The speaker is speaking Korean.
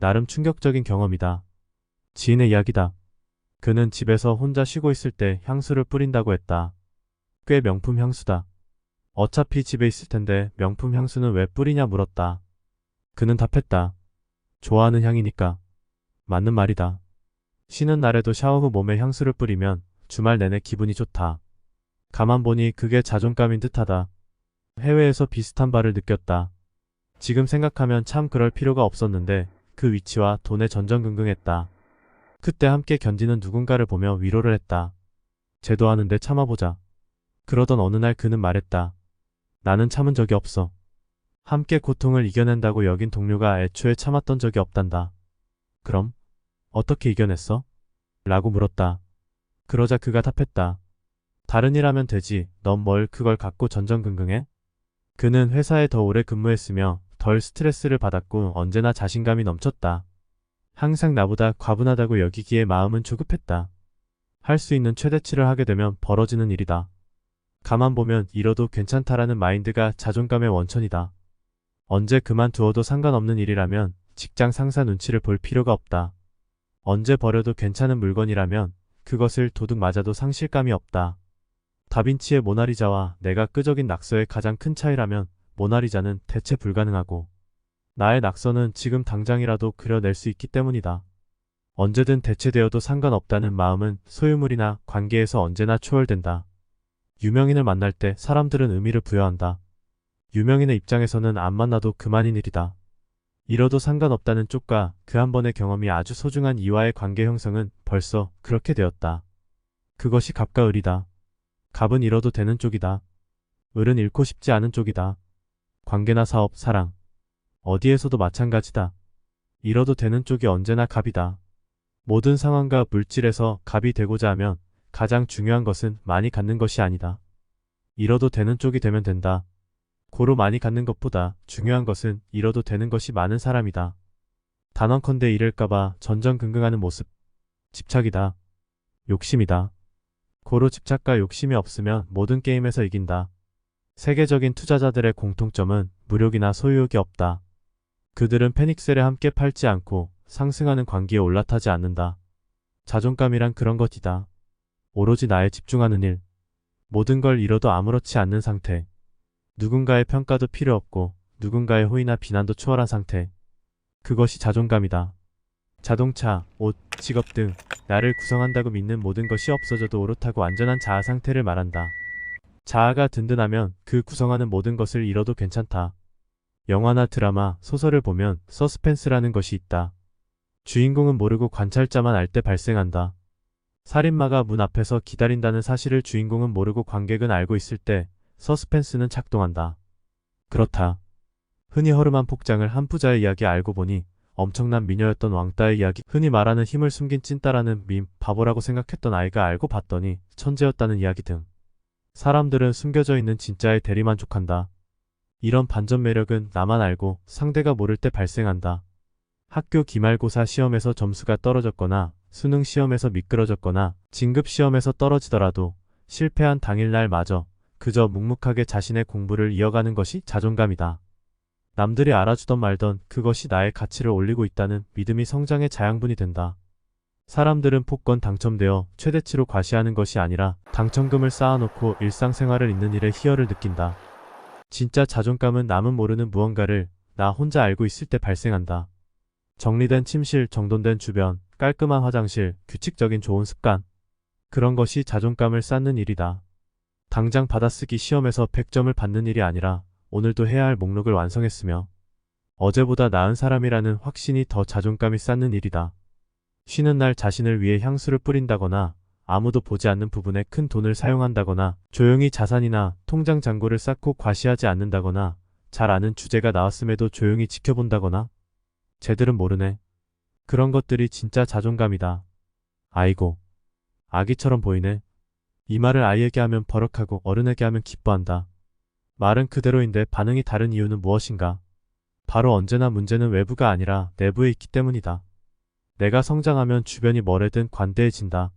나름 충격적인 경험이다. 지인의 이야기다. 그는 집에서 혼자 쉬고 있을 때 향수를 뿌린다고 했다. 꽤 명품 향수다. 어차피 집에 있을 텐데 명품 향수는 왜 뿌리냐 물었다. 그는 답했다. 좋아하는 향이니까. 맞는 말이다. 쉬는 날에도 샤워 후 몸에 향수를 뿌리면 주말 내내 기분이 좋다. 가만 보니 그게 자존감인 듯하다. 해외에서 비슷한 바를 느꼈다. 지금 생각하면 참 그럴 필요가 없었는데 그 위치와 돈에 전전긍긍했다. 그때 함께 견디는 누군가를 보며 위로를 했다. 쟤도 하는데 참아보자. 그러던 어느 날 그는 말했다. 나는 참은 적이 없어. 함께 고통을 이겨낸다고 여긴 동료가 애초에 참았던 적이 없단다. 그럼? 어떻게 이겨냈어? 라고 물었다. 그러자 그가 답했다. 다른 일 하면 되지. 넌 뭘 그걸 갖고 전전긍긍해? 그는 회사에 더 오래 근무했으며 덜 스트레스를 받았고 언제나 자신감이 넘쳤다. 항상 나보다 과분하다고 여기기에 마음은 조급했다. 할 수 있는 최대치를 하게 되면 벌어지는 일이다. 가만 보면 잃어도 괜찮다라는 마인드가 자존감의 원천이다. 언제 그만두어도 상관없는 일이라면 직장 상사 눈치를 볼 필요가 없다. 언제 버려도 괜찮은 물건이라면 그것을 도둑 맞아도 상실감이 없다. 다빈치의 모나리자와 내가 끄적인 낙서의 가장 큰 차이라면 모나리자는 대체 불가능하고 나의 낙서는 지금 당장이라도 그려낼 수 있기 때문이다. 언제든 대체되어도 상관없다는 마음은 소유물이나 관계에서 언제나 초월된다. 유명인을 만날 때 사람들은 의미를 부여한다. 유명인의 입장에서는 안 만나도 그만인 일이다. 잃어도 상관없다는 쪽과 그 한 번의 경험이 아주 소중한 이와의 관계 형성은 벌써 그렇게 되었다. 그것이 갑과 을이다. 갑은 잃어도 되는 쪽이다. 을은 잃고 싶지 않은 쪽이다. 관계나 사업, 사랑. 어디에서도 마찬가지다. 잃어도 되는 쪽이 언제나 갑이다. 모든 상황과 물질에서 갑이 되고자 하면 가장 중요한 것은 많이 갖는 것이 아니다. 잃어도 되는 쪽이 되면 된다. 고로 많이 갖는 것보다 중요한 것은 잃어도 되는 것이 많은 사람이다. 단언컨대 잃을까봐 전전긍긍하는 모습. 집착이다. 욕심이다. 고로 집착과 욕심이 없으면 모든 게임에서 이긴다. 세계적인 투자자들의 공통점은 무력이나 소유욕이 없다. 그들은 페닉스를 함께 팔지 않고 상승하는 관계에 올라타지 않는다. 자존감이란 그런 것이다. 오로지 나에 집중하는 일. 모든 걸 잃어도 아무렇지 않는 상태. 누군가의 평가도 필요 없고 누군가의 호의나 비난도 초월한 상태. 그것이 자존감이다. 자동차, 옷, 직업 등 나를 구성한다고 믿는 모든 것이 없어져도 오롯하고 안전한 자아 상태를 말한다. 자아가 든든하면 그 구성하는 모든 것을 잃어도 괜찮다. 영화나 드라마, 소설을 보면 서스펜스라는 것이 있다. 주인공은 모르고 관찰자만 알 때 발생한다. 살인마가 문 앞에서 기다린다는 사실을 주인공은 모르고 관객은 알고 있을 때 서스펜스는 작동한다. 그렇다. 흔히 허름한 폭장을 한 부자의 이야기 알고 보니 엄청난 미녀였던 왕따의 이야기 흔히 말하는 힘을 숨긴 찐따라는 밈 바보라고 생각했던 아이가 알고 봤더니 천재였다는 이야기 등 사람들은 숨겨져 있는 진짜에 대리만족한다. 이런 반전 매력은 나만 알고 상대가 모를 때 발생한다. 학교 기말고사 시험에서 점수가 떨어졌거나 수능 시험에서 미끄러졌거나 진급 시험에서 떨어지더라도 실패한 당일날 마저 그저 묵묵하게 자신의 공부를 이어가는 것이 자존감이다. 남들이 알아주던 말던 그것이 나의 가치를 올리고 있다는 믿음이 성장의 자양분이 된다. 사람들은 복권 당첨되어 최대치로 과시하는 것이 아니라 당첨금을 쌓아놓고 일상생활을 잇는 일에 희열을 느낀다. 진짜 자존감은 남은 모르는 무언가를 나 혼자 알고 있을 때 발생한다. 정리된 침실, 정돈된 주변, 깔끔한 화장실, 규칙적인 좋은 습관. 그런 것이 자존감을 쌓는 일이다. 당장 받아쓰기 시험에서 100점을 받는 일이 아니라 오늘도 해야 할 목록을 완성했으며 어제보다 나은 사람이라는 확신이 더 자존감이 쌓는 일이다. 쉬는 날 자신을 위해 향수를 뿌린다거나 아무도 보지 않는 부분에 큰 돈을 사용한다거나 조용히 자산이나 통장 잔고를 쌓고 과시하지 않는다거나 잘 아는 주제가 나왔음에도 조용히 지켜본다거나 쟤들은 모르네. 그런 것들이 진짜 자존감이다. 아이고. 아기처럼 보이네. 이 말을 아이에게 하면 버럭하고 어른에게 하면 기뻐한다. 말은 그대로인데 반응이 다른 이유는 무엇인가? 바로 언제나 문제는 외부가 아니라 내부에 있기 때문이다. 내가 성장하면 주변이 뭐래든 관대해진다.